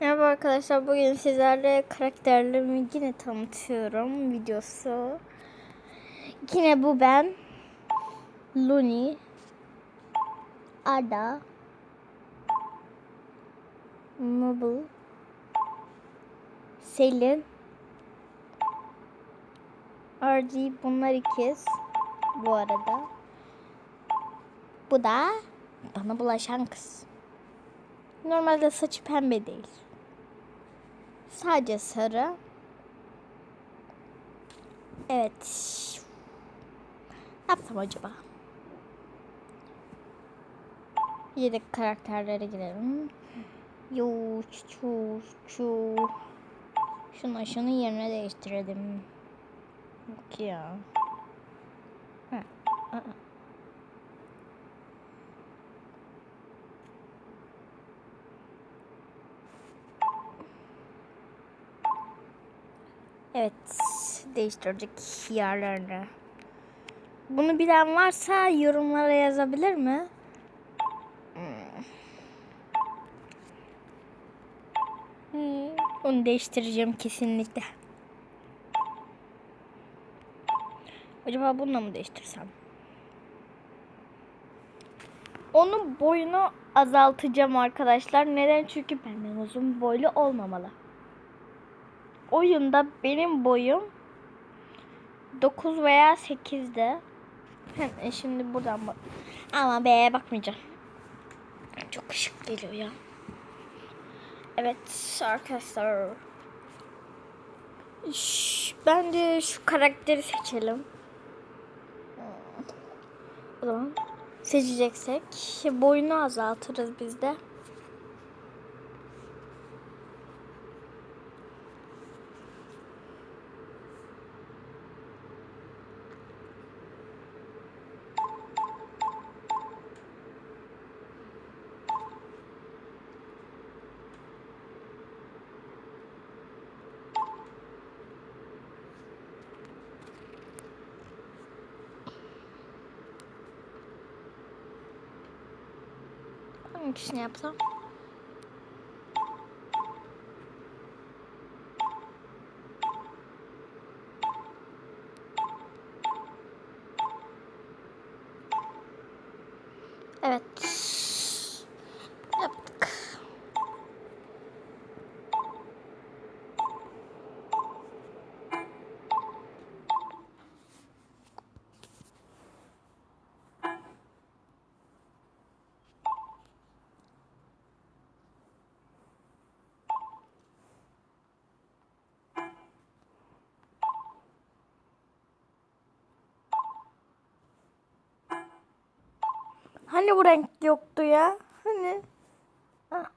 Merhaba arkadaşlar. Bugün sizlerle karakterlerimi yine tanıtıyorum videosu. Yine bu ben. Luni. Ada. Noble. Selin. RG bunlar ikiz. Bu arada. Bu da bana bulaşan kız. Normalde saçı pembe değil. Sadece sarı. Evet. Ne yapsam acaba? Yedek karakterlere girelim. Yo, çu, çu. Şunu şunu yerine değiştirelim. Yok ya. Ha, aa. Evet, değiştirecek yerlerini. Bunu bilen varsa yorumlara yazabilir mi? Hmm. Onu değiştireceğim kesinlikle. Acaba bununla mı değiştirsem? Onun boyunu azaltacağım arkadaşlar. Neden? Çünkü benden uzun boylu olmamalı oyunda benim boyum 9 veya 8'de. Hem şimdi buradan bak. Ama B'ye bakmayacağım. Çok ışık geliyor ya. Evet arkadaşlar. Şş, bence şu karakteri seçelim. O zaman seçeceksek boyunu azaltırız biz de. Hangisini yapsam? Evet. Yaptık. Hani bu renk yoktu ya? Hani? Ah.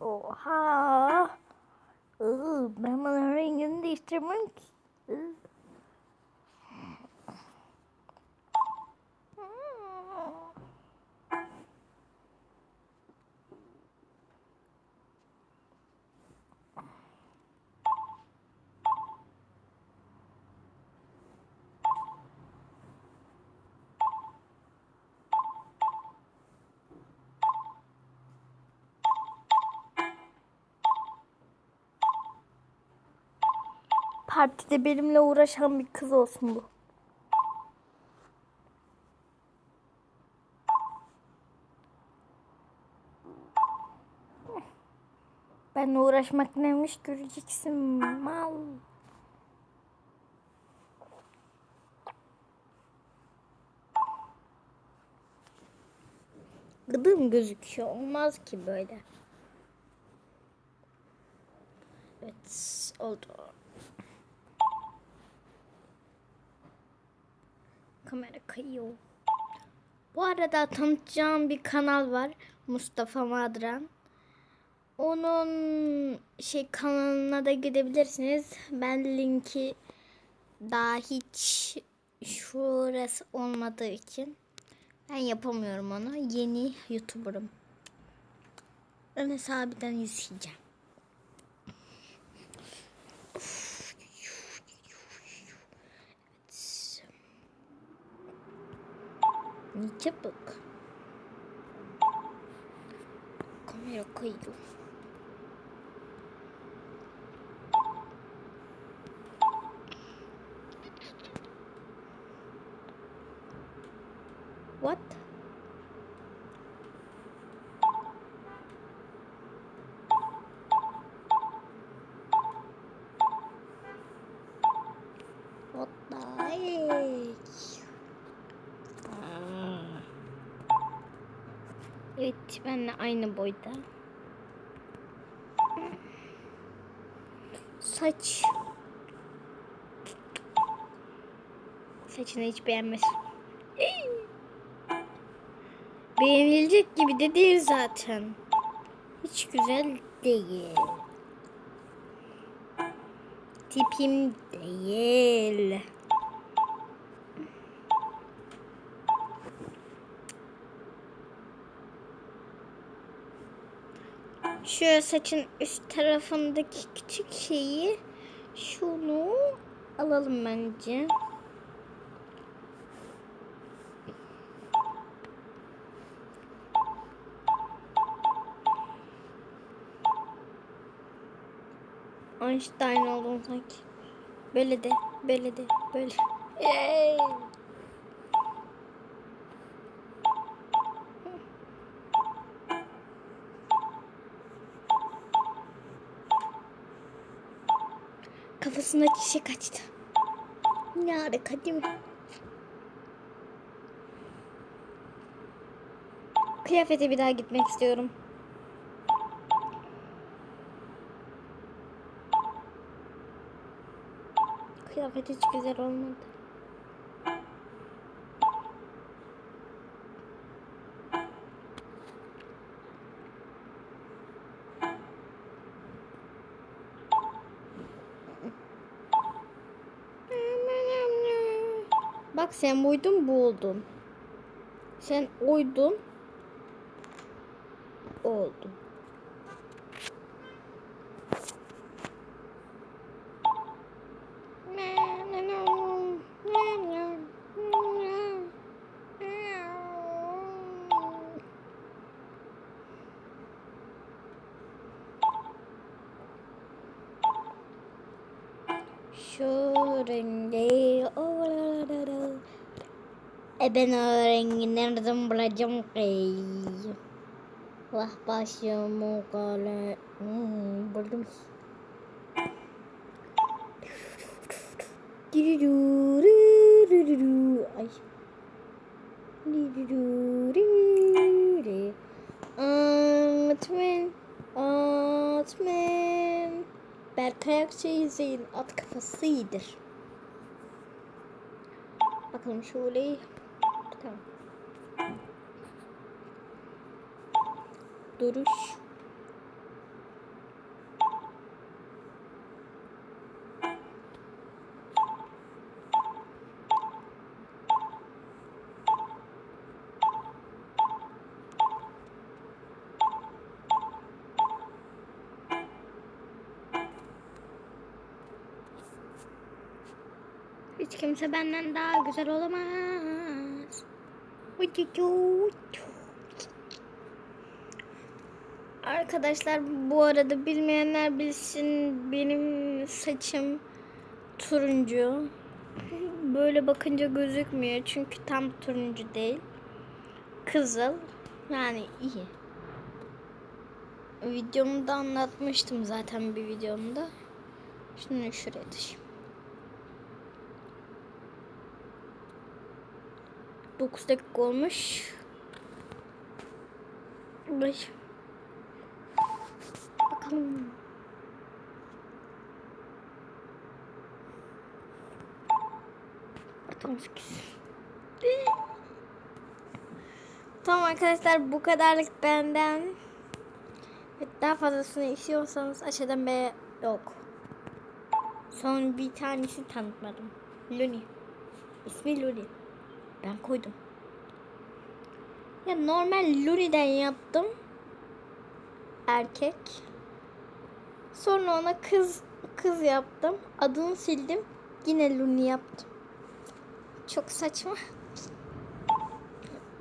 Oha. Ben bunun rengini değiştirmem ki. Partide benimle uğraşan bir kız olsun bu. Benle uğraşmak neymiş göreceksin mal. Gıdım gözüküyor. Olmaz ki böyle. Evet oldu. Kamera kayıyor. Bu arada tanıtacağım bir kanal var. Mustafa Madran. Onun şey kanalına da gidebilirsiniz. Ben linki daha hiç şurası olmadığı için ben yapamıyorum onu. Yeni YouTuber'ım. Enes abiden izleyeceğim. Ne çabuk. Kamera kayıyor. Evet benimle aynı boyda. Saç. Saçını hiç beğenmedim. Beğenilecek gibi de değil zaten. Hiç güzel değil. Tipim değil. Şu saçın üst tarafındaki küçük şeyi şunu alalım bence. Einstein oldum sanki. Böyle de, böyle de, böyle. Yay! Kafasına çiçek açtı. Ne harika değil mi? Kıyafete bir daha gitmek istiyorum. Kıyafet hiç güzel olmadı. Bak sen buydun bu oldun. Sen oydun. Oldun. Şu rengi E ben o rengi nereden bulacağım ki? Vah başımı kale hmm, buldum. Ay. Atmen. Atmen. Berkay Akçay'ın at kafası iyidir. Bakalım şöyle. Tamam. Duruş. Hiç kimse benden daha güzel olamaz. Arkadaşlar bu arada bilmeyenler bilsin benim saçım turuncu. Böyle bakınca gözükmüyor çünkü tam turuncu değil. Kızıl yani iyi. Videomda anlatmıştım zaten bir videomda. Şimdi şuraya taşıyayım. 9 dakika olmuş. Ay. Bakalım. Tamam 8. Tamam arkadaşlar bu kadarlık benden. Daha fazlasını istiyorsanız aşağıdan B yok. Son bir tanesi tanıtmadım. Luni. İsmi Luni. Ben koydum. Ya normal Luri'den yaptım. Erkek. Sonra ona kız kız yaptım. Adını sildim. Yine Luni yaptım. Çok saçma.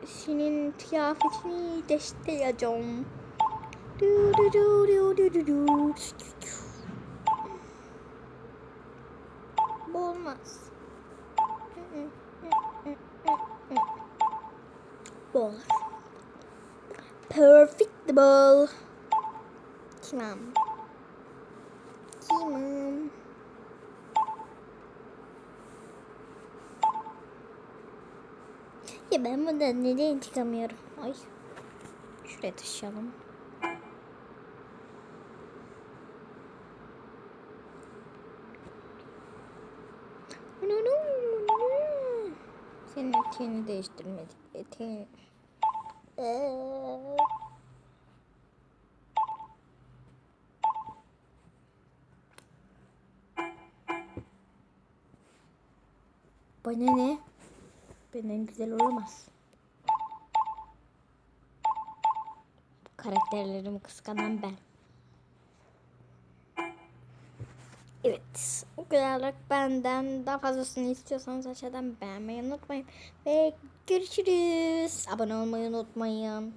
Senin kıyafetini değiştireceğim. Du du du du du du du. Bu olmaz. Bu olur. Perfectable. Kimam. Kimam. Ya ben bundan neden çıkamıyorum? Ay. Şuraya taşıyalım. Senin eteğini değiştirmedik. Eteğini... Ee, Bana ne? Benden güzel olamaz. Karakterlerimi kıskanan ben. Evet. O kadarlık benden. Daha fazlasını istiyorsanız aşağıdan beğenmeyi unutmayın. Ve görüşürüz. Abone olmayı unutmayın.